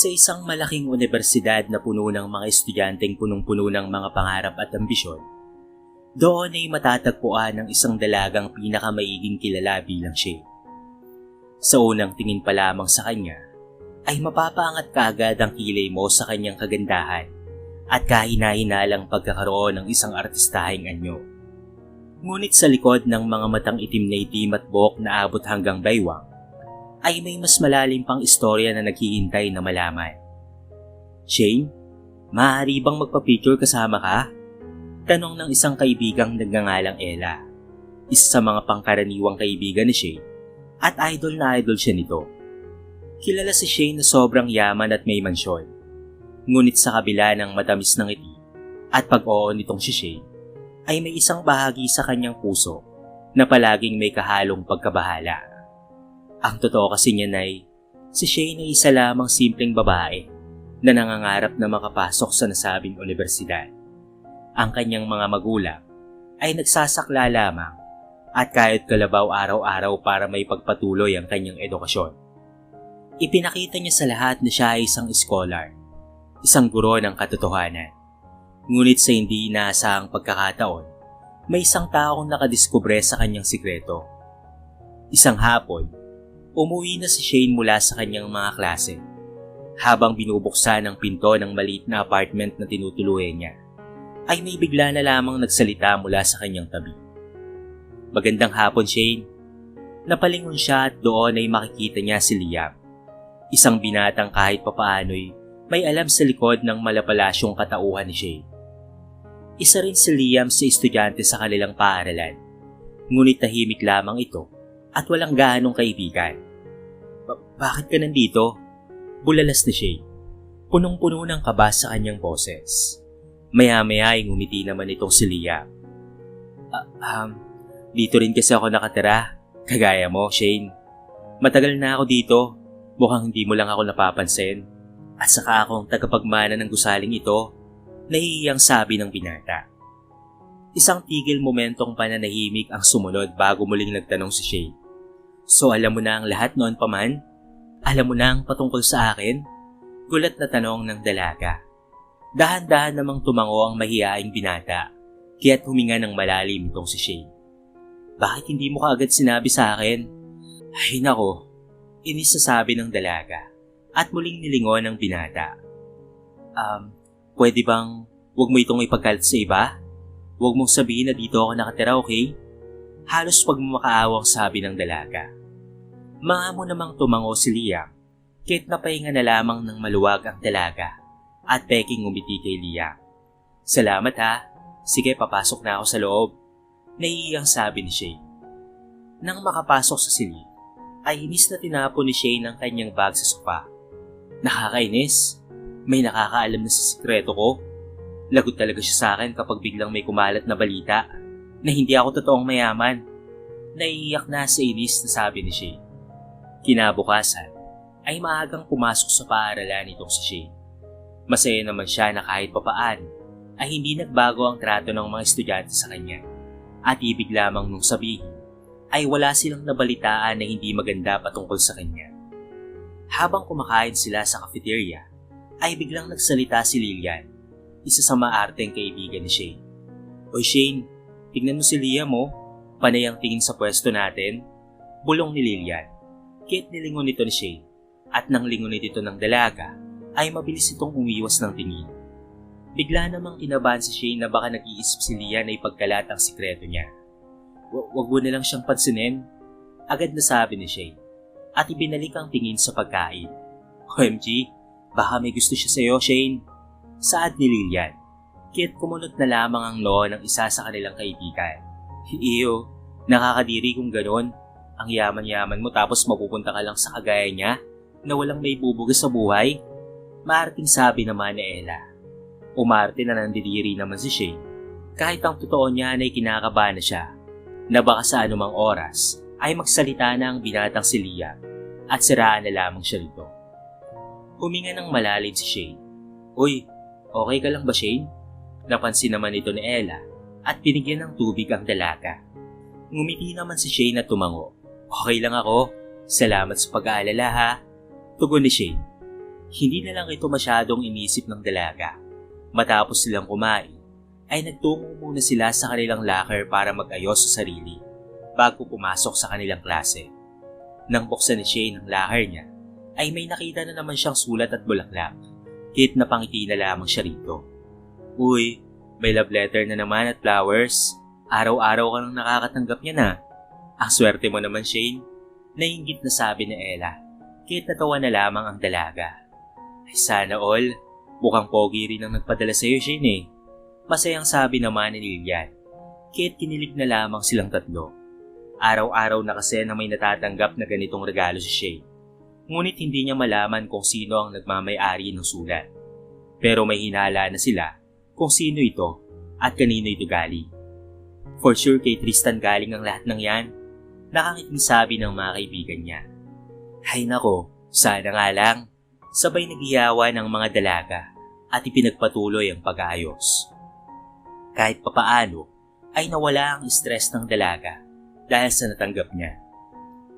Sa isang malaking universidad na puno ng mga estudyanteng punong-puno ng mga pangarap at ambisyon, doon ay matatagpuan ang isang dalagang pinakamaiging kilala bilang Shay. Sa unang tingin pa lamang sa kanya, ay mapapaangat kaagad ang kilay mo sa kanyang kagandahan at kahina-hinalang pagkakaroon ng isang artistahing anyo. Ngunit sa likod ng mga matang itim na itim at buhok na abot hanggang baywang, ay may mas malalim pang istorya na naghihintay na malaman. Shane, maaari bang magpa-picture kasama ka? Tanong ng isang kaibigang nagngangalang Ella. Isa sa mga pangkaraniwang kaibigan ni Shane at idol na idol siya nito. Kilala si Shane na sobrang yaman at may mansyon. Ngunit sa kabila ng matamis ng ngiti at pag-oo nitong si Shane, ay may isang bahagi sa kanyang puso na palaging may kahalong pagkabahala. Ang totoo kasi niyan ay, si Shane ay isa lamang simpleng babae na nangangarap na makapasok sa nasabing universidad. Ang kanyang mga magulang ay nagsasakla lamang at kahit kalabaw araw-araw para may pagpatuloy ang kanyang edukasyon. Ipinakita niya sa lahat na siya ay isang scholar, isang guro ng katotohanan. Ngunit sa hindi inaasahang pagkakataon, may isang taong nakadiskubre sa kanyang sikreto. Isang hapon, umuwi na si Shane mula sa kanyang mga klase. Habang binubuksan ang pinto ng maliit na apartment na tinutuluyan niya, ay may bigla na lamang nagsalita mula sa kanyang tabi. Magandang hapon, Shane. Napalingon siya at doon ay makikita niya si Liam. Isang binatang kahit papaano'y may alam sa likod ng malapalasyong katauhan ni Shane. Isa rin si Liam sa estudyante sa kanilang paaralan. Ngunit tahimik lamang ito at walang gaanong kaibigan. Ba- bakit ka nandito? Bulalas ni Shay. Punong-puno ng kaba sa kanyang boses. Maya-maya ay ngumiti naman itong si Liam. Ah, um, dito rin kasi ako nakatira. Kagaya mo, Shane. Matagal na ako dito. Mukhang hindi mo lang ako napapansin. At saka akong tagapagmana ng gusaling ito, nahihiyang sabi ng binata. Isang tigil momentong pananahimik ang sumunod bago muling nagtanong si Shane. So alam mo na ang lahat noon pa man? Alam mo na ang patungkol sa akin? Gulat na tanong ng dalaga. Dahan-dahan namang tumango ang mahihaing binata, kaya't huminga ng malalim itong si Shane. Bakit hindi mo kaagad sinabi sa akin? Ay nako, inis na sabi ng dalaga at muling nilingon ng binata. Um, pwede bang huwag mo itong ipagkalat sa iba? Huwag mong sabihin na dito ako nakatira, okay? Halos pag makaawang sabi ng dalaga. Mga mo namang tumango si Liam, kahit napahinga na lamang ng maluwag ang dalaga at peking umiti kay Liam. Salamat ha, sige papasok na ako sa loob. Naiiyang sabi ni Shane. Nang makapasok sa silid, ay inis na tinapon ni Shane ang kanyang bag sa sofa. Nakakainis, may nakakaalam na sa sikreto ko. Lagot talaga siya sa akin kapag biglang may kumalat na balita na hindi ako totoong mayaman. Naiiyak na sa inis na sabi ni Shane. Kinabukasan ay maagang pumasok sa paaralan nitong si Shane. Masaya naman siya na kahit papaan ay hindi nagbago ang trato ng mga estudyante sa kanya. At ibig lamang nung sabihin ay wala silang nabalitaan na hindi maganda patungkol sa kanya. Habang kumakain sila sa cafeteria, ay biglang nagsalita si Lilian, isa sa maarteng kaibigan ni Shane. Oy Shane, tignan mo si Liam mo, panay ang tingin sa pwesto natin. Bulong ni Lilian. Kit nilingon nito ni Shane, at nang lingon nito ng dalaga, ay mabilis itong umiwas ng tingin. Bigla namang inabahan si Shane na baka nag-iisip si Lian na ipagkalat ang sikreto niya. "Wa- Wag mo na lang siyang pansinin, agad na sabi ni Shane, at ibinalik ang tingin sa pagkain. OMG, baka may gusto siya sa'yo, Shane. Saad ni Lilian. Kit kumunot na lamang ang noo ng isa sa kanilang kaibigan. Iyo, nakakadiri kung ganon. Ang yaman-yaman mo tapos mapupunta ka lang sa kagaya niya na walang may bubuga sa buhay. Maarting sabi naman ni Ella. Umarte na nandidiri naman si Shane. Kahit ang totoo niya ay kinakabahan na siya na baka sa anumang oras ay magsalita na ang binatang si Lia at siraan na lamang siya rito. Huminga ng malalim si Shane. Uy, okay ka lang ba Shane? Napansin naman ito ni Ella at binigyan ng tubig ang dalaga. Ngumiti naman si Shane at tumango. Okay lang ako. Salamat sa pag-aalala ha. Tugon ni Shane. Hindi na lang ito masyadong inisip ng dalaga. Matapos silang kumain, ay nagtungo muna sila sa kanilang locker para mag-ayos sa sarili bago pumasok sa kanilang klase. Nang buksan ni Shane ang locker niya, ay may nakita na naman siyang sulat at bulaklak. Kit na pangiti na lamang siya rito. Uy, may love letter na naman at flowers. Araw-araw ka nang nakakatanggap niya na. Ang swerte mo naman, Shane. Nainggit na sabi ni Ella. Kit natawa na lamang ang dalaga. Ay sana all, mukhang pogi rin ang nagpadala sa'yo, Shane eh. Masayang sabi naman ni Lilian. Kit kinilig na lamang silang tatlo. Araw-araw na kasi na may natatanggap na ganitong regalo si Shane. Ngunit hindi niya malaman kung sino ang nagmamay-ari ng sulat. Pero may hinala na sila kung sino ito at kanino ito galing. For sure kay Tristan galing ang lahat ng yan. Nakangiting sabi ng mga kaibigan niya. Hay nako, sana nga lang. Sabay nagiyawa ng mga dalaga at ipinagpatuloy ang pag-aayos. Kahit papaano, ay nawala ang stress ng dalaga dahil sa natanggap niya.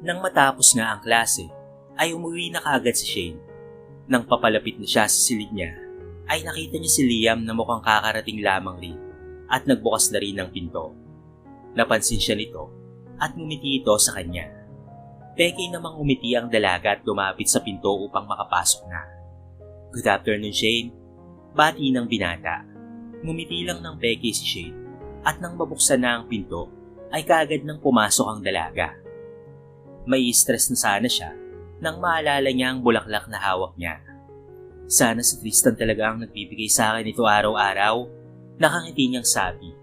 Nang matapos nga ang klase, ay umuwi na kaagad si Shane. Nang papalapit na siya sa silid niya, ay nakita niya si Liam na mukhang kakarating lamang rin at nagbukas na rin ng pinto. Napansin siya nito at ngumiti ito sa kanya. Peke namang umiti ang dalaga at lumapit sa pinto upang makapasok na. Good afternoon, Shane. Bati ng binata. Ngumiti lang ng peke si Shane at nang mabuksan na ang pinto ay kaagad nang pumasok ang dalaga. May stress na sana siya nang maalala niya ang bulaklak na hawak niya. Sana si Tristan talaga ang nagbibigay sa akin ito araw-araw, nakangiti niyang sabi.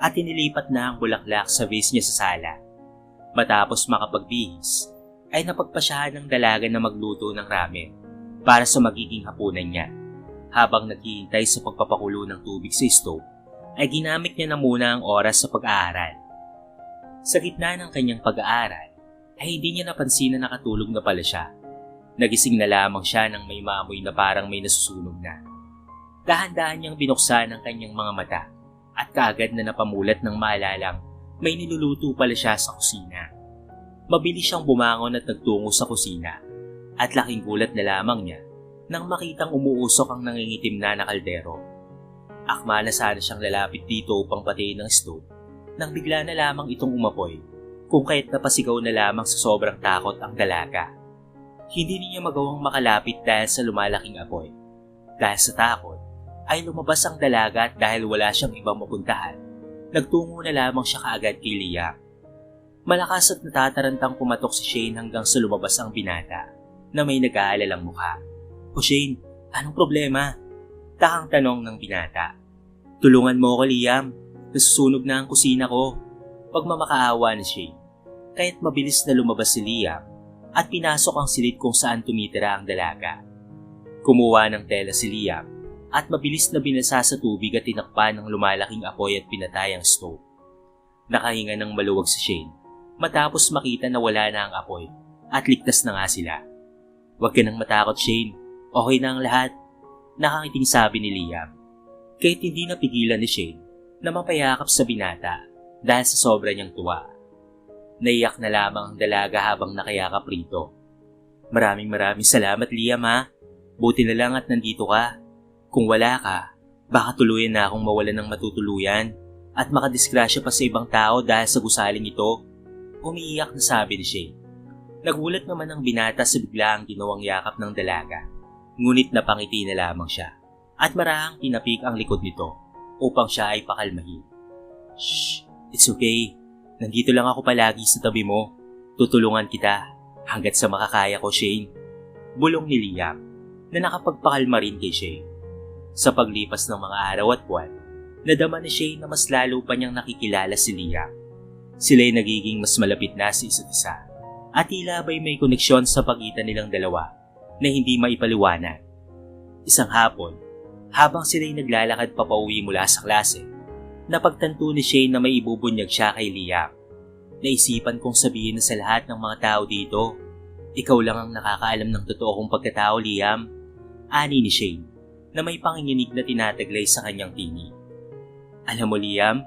At inilipat na ang bulaklak sa vase niya sa sala. Matapos makapagbihis, ay napagpasyahan ng dalaga na magluto ng ramen para sa magiging hapunan niya. Habang naghihintay sa pagpapakulo ng tubig sa stove, ay ginamit niya na muna ang oras sa pag-aaral. Sa gitna ng kanyang pag-aaral, ay hindi niya napansin na nakatulog na pala siya. Nagising na lamang siya nang may maamoy na parang may nasusunog na. Dahan-dahan niyang binuksan ang kanyang mga mata at kaagad na napamulat ng maalalang may niluluto pala siya sa kusina. Mabilis siyang bumangon at nagtungo sa kusina at laking gulat na lamang niya nang makitang umuusok ang nangingitim na na kaldero. Akma na sana siyang lalapit dito upang patayin ng stove nang bigla na lamang itong umapoy kung kaya't napasigaw na lamang sa sobrang takot ang dalaga. Hindi niya magawang makalapit dahil sa lumalaking apoy. Dahil sa takot, ay lumabas ang dalaga dahil wala siyang ibang mapuntahan, nagtungo na lamang siya kaagad kay Liam. Malakas at natatarantang pumatok si Shane hanggang sa lumabas ang binata na may nag-aalalang mukha. O Shane, anong problema? Takang tanong ng binata. Tulungan mo ako Liam, nasusunog na ang kusina ko. Pagmamakaawa ni Shane, kaya't mabilis na lumabas si Liam at pinasok ang silid kung saan tumitira ang dalaga. Kumuha ng tela si Liam at mabilis na binasa sa tubig at tinakpan ng lumalaking apoy at pinatay ang stove. Nakahinga ng maluwag si Shane matapos makita na wala na ang apoy at ligtas na nga sila. Huwag ka nang matakot Shane, okay na ang lahat. Nakangiting sabi ni Liam. Kahit hindi napigilan ni Shane na mapayakap sa binata dahil sa sobra niyang tuwa. Naiyak na lamang ang dalaga habang nakayakap rito. Maraming maraming salamat Liam ha. Buti na lang at nandito ka. Kung wala ka, baka tuluyan na akong mawalan ng matutuluyan at makadisgrasya pa sa ibang tao dahil sa gusaling ito. Umiiyak na sabi ni Shane. Nagulat naman ang binata sa biglaang ginawang yakap ng dalaga. Ngunit napangiti na lamang siya at marahang tinapik ang likod nito upang siya ay pakalmahin. Shh, it's okay. Nandito lang ako palagi sa tabi mo. Tutulungan kita hanggat sa makakaya ko, Shane. Bulong ni Liam na nakapagpakalma rin kay Shane. Sa paglipas ng mga araw at buwan, nadama ni Shane na mas lalo pa niyang nakikilala si Liam. Sila'y nagiging mas malapit na sa isa't isa at tila ba'y may koneksyon sa pagitan nilang dalawa na hindi maipaliwanag. Isang hapon, habang sila'y naglalakad papauwi mula sa klase, napagtanto ni Shane na may ibubunyag siya kay Liam. Naisipan kong sabihin na sa lahat ng mga tao dito, ikaw lang ang nakakaalam ng totoo kong pagkatao, Liam. Ani ni Shane, na may panginginig na tinataglay sa kanyang tini. Alam mo, Liam,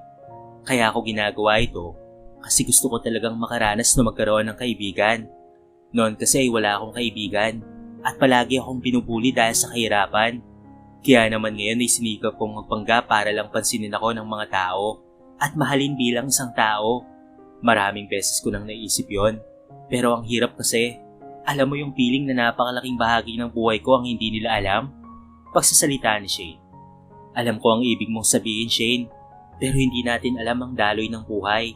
kaya ako ginagawa ito kasi gusto ko talagang makaranas na magkaroon ng kaibigan. Noon kasi ay wala akong kaibigan at palagi akong binubuli dahil sa kahirapan. Kaya naman ngayon ay sinikap kong magpanggap para lang pansinin ako ng mga tao at mahalin bilang isang tao. Maraming beses ko nang naisip yon. Pero ang hirap kasi, alam mo yung feeling na napakalaking bahagi ng buhay ko ang hindi nila alam? Pagsasalita ni Shane. Alam ko ang ibig mong sabihin, Shane, pero hindi natin alam ang daloy ng buhay.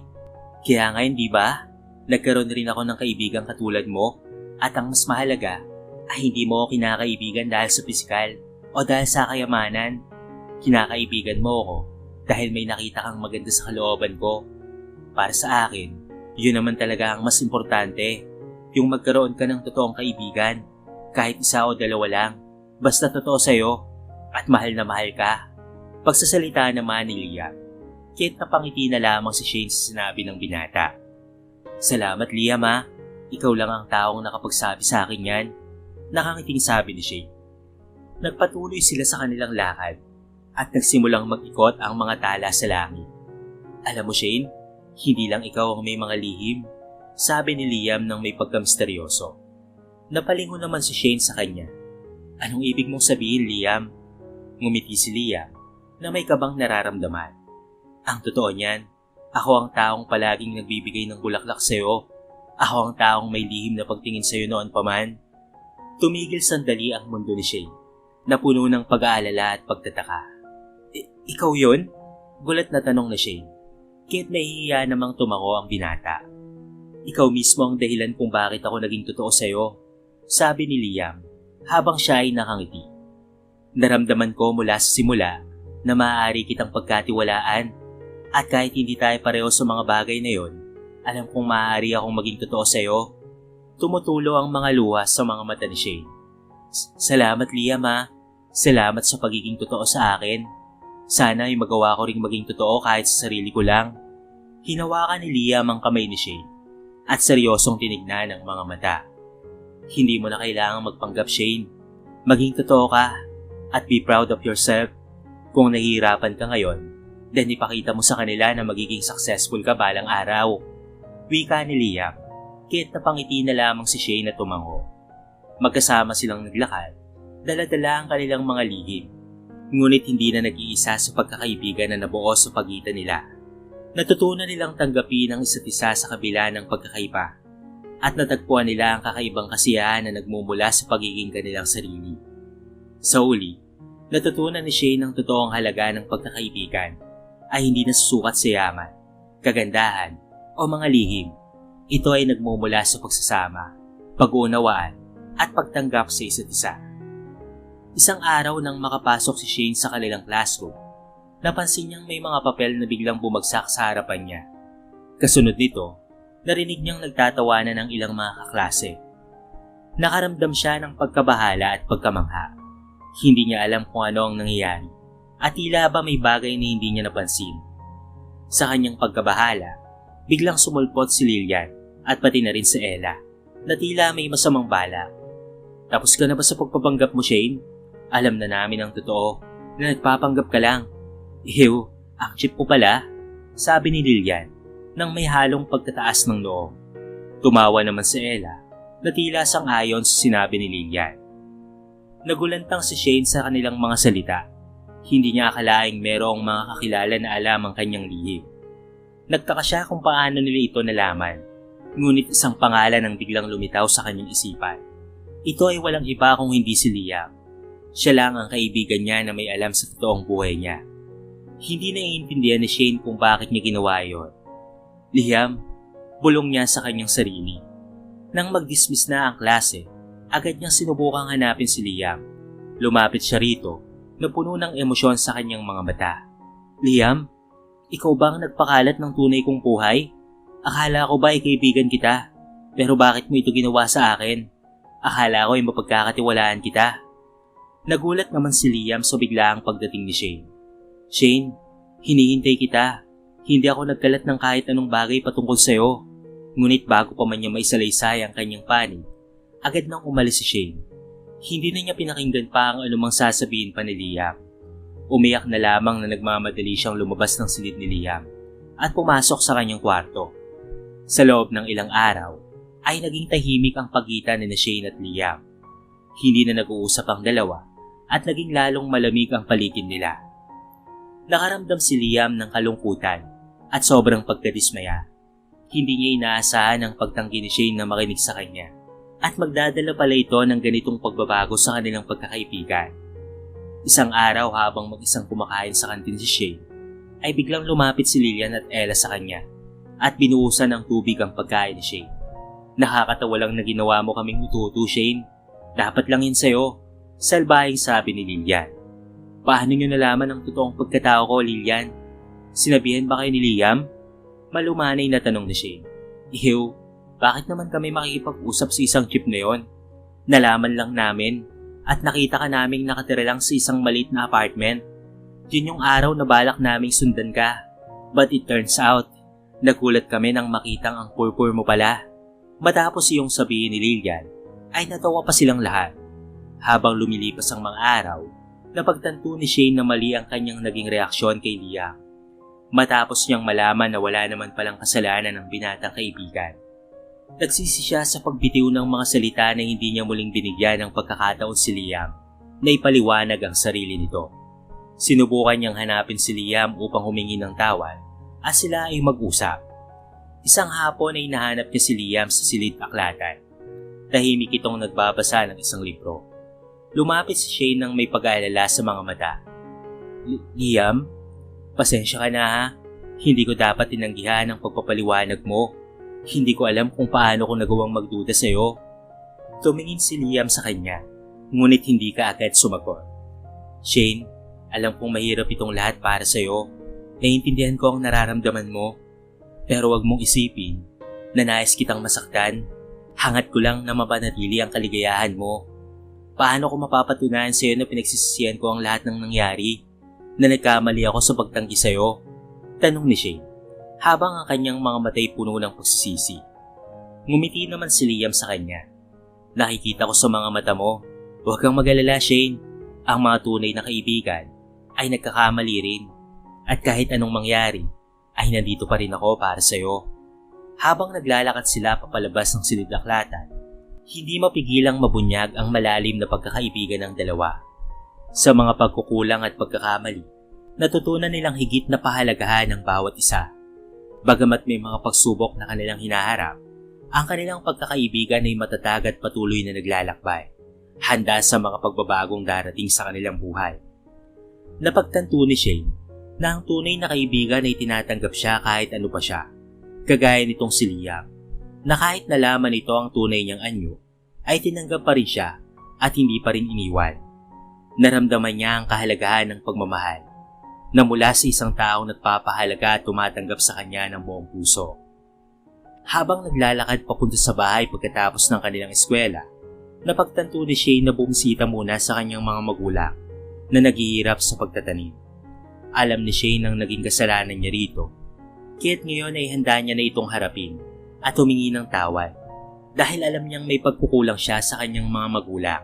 Kaya ngayon, di ba? Nagkaroon rin ako ng kaibigang katulad mo at ang mas mahalaga ay hindi mo ako kinakaibigan dahil sa pisikal o dahil sa kayamanan. Kinakaibigan mo ako dahil may nakita kang maganda sa kalooban ko. Para sa akin, yun naman talaga ang mas importante. Yung magkaroon ka ng totoong kaibigan, kahit isa o dalawa lang, basta totoo sa'yo at mahal na mahal ka. Pagsasalita naman ni Liam, kahit napangiti na lamang si Shane sa sinabi ng binata. Salamat Liam ha, ikaw lang ang taong nakapagsabi sa akin yan. Nakangiting sabi ni Shane. Nagpatuloy sila sa kanilang lakad at nagsimulang mag-ikot ang mga tala sa langit. Alam mo Shane, hindi lang ikaw ang may mga lihim, sabi ni Liam ng may pagkamisteryoso. Napalingon naman si Shane sa kanya. Anong ibig mong sabihin, Liam? Ngumiti si Liam na may kabang nararamdaman. Ang totoo niyan, ako ang taong palaging nagbibigay ng bulaklak sa'yo. Ako ang taong may lihim na pagtingin sa'yo noon pa man. Tumigil sandali ang mundo ni Shane, na puno ng pag-aalala at pagtataka. "I- ikaw yon? Gulat na tanong na Shane. Kahit nahihiya namang tumango ang binata. Ikaw mismo ang dahilan kung bakit ako naging totoo sa'yo, sabi ni Liam habang siya ay nakangiti. Naramdaman ko mula sa simula na maaari kitang pagkatiwalaan at kahit hindi tayo pareho sa mga bagay na yon, alam kong maaari akong maging totoo sa'yo. Tumutulo ang mga luha sa mga mata ni Shane. "S- Salamat Liam ha. Salamat sa pagiging totoo sa akin. Sana ay magawa ko ring maging totoo kahit sa sarili ko lang. Hinawakan ni Liam ang kamay ni Shane at seryosong tinignan ang mga mata. Hindi mo na kailangang magpanggap Shane. Maging totoo ka at be proud of yourself. Kung nahihirapan ka ngayon, then ipakita mo sa kanila na magiging successful ka balang araw. Wika ni Liam, kahit napangiti na lamang si Shane na tumango. Magkasama silang naglakad, daladala ang kanilang mga lihim. Ngunit hindi na nag-iisa sa pagkakaibigan na nabuo sa pagitan nila. Natutunan nilang tanggapin ang isa't isa sa kabila ng pagkakaiba at natagpuan nila ang kakaibang kasiyahan na nagmumula sa pagiging kanilang sarili. Sa uli, natutunan ni Shane ang totoong halaga ng pagkakaibigan ay hindi nasusukat sa yaman, kagandahan o mga lihim. Ito ay nagmumula sa pagsasama, pag-uunawaan at pagtanggap sa isa't isa. Isang araw nang makapasok si Shane sa kanilang classroom, napansin niyang may mga papel na biglang bumagsak sa harapan niya. Kasunod nito, narinig niyang nagtatawanan ng ilang mga kaklase. Nakaramdam siya ng pagkabahala at pagkamangha. Hindi niya alam kung ano ang nangyayari at tila ba may bagay na hindi niya napansin. Sa kanyang pagkabahala, biglang sumulpot si Lilian at pati na rin si Ella na tila may masamang bala. Tapos ka na ba sa pagpapanggap mo, Shane? Alam na namin ang totoo na nagpapanggap ka lang. Ew, ang chip mo pala, sabi ni Lilian nang may halong pagtataas ng noo. Tumawa naman si Ella na tila sang ayon sa sinabi ni Lilian. Nagulantang si Shane sa kanilang mga salita. Hindi niya akalaing merong mga kakilala na alam ang kanyang lihim. Nagtaka siya kung paano nila ito nalaman. Ngunit isang pangalan ang biglang lumitaw sa kanyang isipan. Ito ay walang iba kung hindi si Liam. Siya lang ang kaibigan niya na may alam sa totoong buhay niya. Hindi naiintindihan ni Shane kung bakit niya ginawa yon. Liam, bulong niya sa kanyang sarili. Nang mag-dismiss na ang klase, agad niyang sinubukang hanapin si Liam. Lumapit siya rito na puno ng emosyon sa kanyang mga mata. Liam, ikaw ba ang nagpakalat ng tunay kong buhay? Akala ko ba ay kaibigan kita? Pero bakit mo ito ginawa sa akin? Akala ko ay mapagkakatiwalaan kita. Nagulat naman si Liam sa biglaang pagdating ni Shane. Shane, hinihintay kita. Hindi ako nagkalat ng kahit anong bagay patungkol sa'yo. Ngunit bago pa man niya maisalaysay ang kanyang panig, agad nang umalis si Shane. Hindi na niya pinakinggan pa ang anumang sasabihin pa ni Liam. Umiyak na lamang na nagmamadali siyang lumabas ng silid ni Liam at pumasok sa kanyang kwarto. Sa loob ng ilang araw, ay naging tahimik ang pagitan ni na Shane at Liam. Hindi na nag-uusap ang dalawa at naging lalong malamig ang paligid nila. Nakaramdam si Liam ng kalungkutan at sobrang pagkadismaya. Hindi niya inaasahan ang pagtanggi ni Shane na makinig sa kanya at magdadala pala ito ng ganitong pagbabago sa kanilang pagkakaibigan. Isang araw habang mag-isang kumakain sa kantin si Shane, ay biglang lumapit si Lillian at Ella sa kanya at binuhusan ng tubig ang pagkain ni Shane. Nakakatawa lang na ginawa mo kaming ututo, Shane. Dapat lang yun sa'yo. Salbahing sabi ni Lilian. Paano nyo nalaman ang totoong pagkatao ko, Lilian? Sinabihan ba kayo ni Liam? Malumanay na tanong ni Shane. Ihew, bakit naman kami makikipag-usap sa isang jeep na yon? Nalaman lang namin at nakita ka naming nakatira lang sa isang maliit na apartment. Yun yung araw na balak naming sundan ka. But it turns out, nagulat kami nang makitang ang purpur mo pala. Matapos iyong sabihin ni Lilian, ay natawa pa silang lahat. Habang lumilipas ang mga araw, napagtanto ni Shane na mali ang kanyang naging reaksyon kay Liam. Matapos niyang malaman na wala naman palang kasalanan ng binatang kaibigan. Nagsisi siya sa pagbitiw ng mga salita na hindi niya muling binigyan ng pagkakataon si Liam na ipaliwanag ang sarili nito. Sinubukan niyang hanapin si Liam upang humingi ng tawad at sila ay mag-usap. Isang hapon ay nahanap niya si Liam sa silid aklatan. Tahimik itong nagbabasa ng isang libro. Lumapit si Shane nang may pag-aalala sa mga mata. Liam, pasensya ka na ha. Hindi ko dapat tinanggihan ang pagpapaliwanag mo. Hindi ko alam kung paano ko nagawang magduda sa'yo. Tumingin si Liam sa kanya, ngunit hindi ka agad sumagot. Shane, alam kong mahirap itong lahat para sa'yo. Naiintindihan ko ang nararamdaman mo. Pero wag mong isipin na nais kitang masaktan. Hangat ko lang na mapanatili ang kaligayahan mo. Paano ko mapapatunayan sa'yo na pinagsisisihan ko ang lahat ng nangyari? Na nagkamali ako sa pagtanggi sa'yo? Tanong ni Shane, habang ang kanyang mga matay puno ng pagsisisi. Ngumiti naman si Liam sa kanya. Nakikita ko sa mga mata mo. Huwag kang mag-alala, Shane. Ang mga tunay na kaibigan ay nagkakamali rin. At kahit anong mangyari, ay nandito pa rin ako para sa'yo. Habang naglalakad sila papalabas ng silidaklatan, hindi mapigilang mabunyag ang malalim na pagkakaibigan ng dalawa. Sa mga pagkukulang at pagkakamali, natutunan nilang higit na pahalagahan ng bawat isa. Bagamat may mga pagsubok na kanilang hinaharap, ang kanilang pagkakaibigan ay matatag at patuloy na naglalakbay, handa sa mga pagbabagong darating sa kanilang buhay. Napagtanto ni Shane na ang tunay na kaibigan ay tinatanggap siya kahit ano pa siya, kagaya nitong si Liam na kahit nalaman ito ang tunay niyang anyo, ay tinanggap pa rin siya at hindi pa rin iniwan. Naramdaman niya ang kahalagahan ng pagmamahal na mula sa isang taong nagpapahalaga at tumatanggap sa kanya ng buong puso. Habang naglalakad papunta sa bahay pagkatapos ng kanilang eskwela, napagtanto ni Shane na bumisita muna sa kanyang mga magulang na naghihirap sa pagtatanim. Alam ni Shane ang naging kasalanan niya rito, kaya't ngayon ay handa niya na itong harapin at humingi ng tawad dahil alam niyang may pagkukulang siya sa kanyang mga magulang.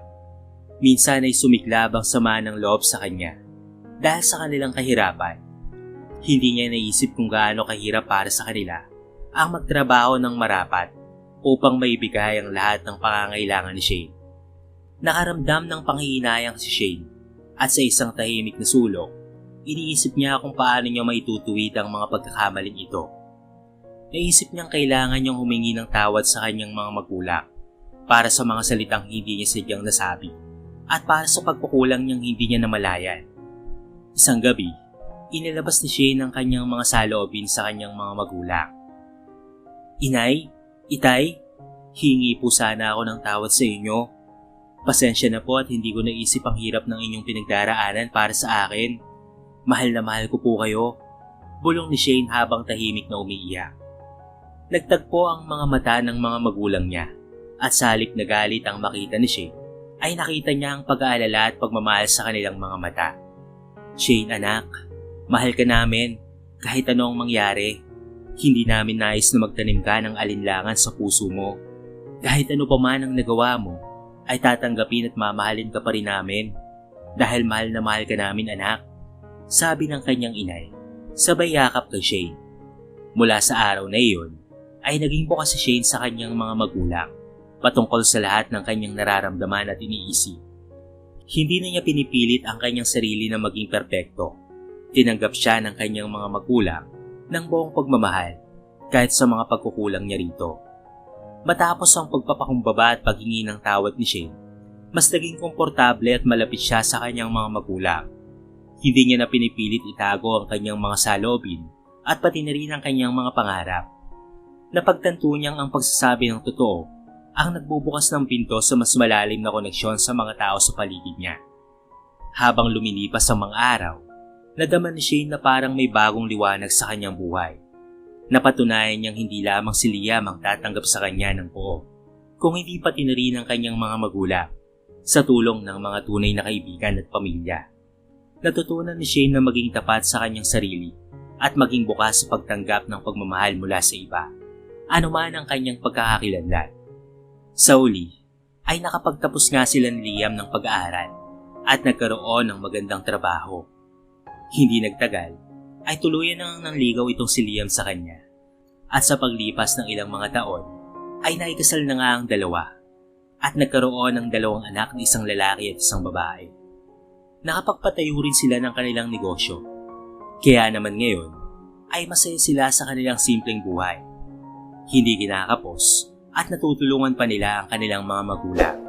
Minsan ay sumiklab ang sama ng loob sa kanya dahil sa kanilang kahirapan. Hindi niya naisip kung gaano kahirap para sa kanila ang magtrabaho ng marapat upang maibigay ang lahat ng pangangailangan ni Shane. Nakaramdam ng panghihinayang si Shane at sa isang tahimik na sulok, iniisip niya kung paano niya maitutuwid ang mga pagkakamaling ito naisip niyang kailangan niyang humingi ng tawad sa kanyang mga magulang para sa mga salitang hindi niya sadyang nasabi at para sa pagkukulang niyang hindi niya namalayan. Isang gabi, inilabas ni Shane ang kanyang mga saloobin sa kanyang mga magulang. Inay, Itay, hingi po sana ako ng tawad sa inyo. Pasensya na po at hindi ko naisip ang hirap ng inyong pinagdaraanan para sa akin. Mahal na mahal ko po kayo. Bulong ni Shane habang tahimik na umiiyak. Nagtagpo ang mga mata ng mga magulang niya at sa halip na galit ang makita ni Shane ay nakita niya ang pag-aalala at pagmamahal sa kanilang mga mata. Shane anak, mahal ka namin kahit ano ang mangyari. Hindi namin nais na magtanim ka ng alinlangan sa puso mo. Kahit ano pa man ang nagawa mo, ay tatanggapin at mamahalin ka pa rin namin dahil mahal na mahal ka namin anak. Sabi ng kanyang inay, sabay yakap kay Shane. Mula sa araw na iyon, ay naging bukas si Shane sa kanyang mga magulang patungkol sa lahat ng kanyang nararamdaman at iniisip. Hindi na niya pinipilit ang kanyang sarili na maging perpekto. Tinanggap siya ng kanyang mga magulang ng buong pagmamahal kahit sa mga pagkukulang niya rito. Matapos ang pagpapakumbaba at paghingi ng tawad ni Shane, mas naging komportable at malapit siya sa kanyang mga magulang. Hindi niya na pinipilit itago ang kanyang mga salobin at pati na rin ang kanyang mga pangarap. Napagtanto niyang ang pagsasabi ng totoo ang nagbubukas ng pinto sa mas malalim na koneksyon sa mga tao sa paligid niya. Habang lumilipas ang mga araw, nadama ni Shane na parang may bagong liwanag sa kanyang buhay. Napatunayan niyang hindi lamang si Liam ang tatanggap sa kanya ng buo, kung hindi pati na rin ang kanyang mga magulang sa tulong ng mga tunay na kaibigan at pamilya. Natutunan ni Shane na maging tapat sa kanyang sarili at maging bukas sa pagtanggap ng pagmamahal mula sa iba, anuman ang kanyang pagkakakilanlan. Sa uli, ay nakapagtapos nga sila ni Liam ng pag-aaral at nagkaroon ng magandang trabaho. Hindi nagtagal, ay tuluyan nang nanligaw itong si Liam sa kanya. At sa paglipas ng ilang mga taon, ay naikasal na nga ang dalawa at nagkaroon ng dalawang anak na isang lalaki at isang babae. Nakapagpatayo rin sila ng kanilang negosyo. Kaya naman ngayon, ay masaya sila sa kanilang simpleng buhay. Hindi kinakapos at natutulungan pa nila ang kanilang mga magulang.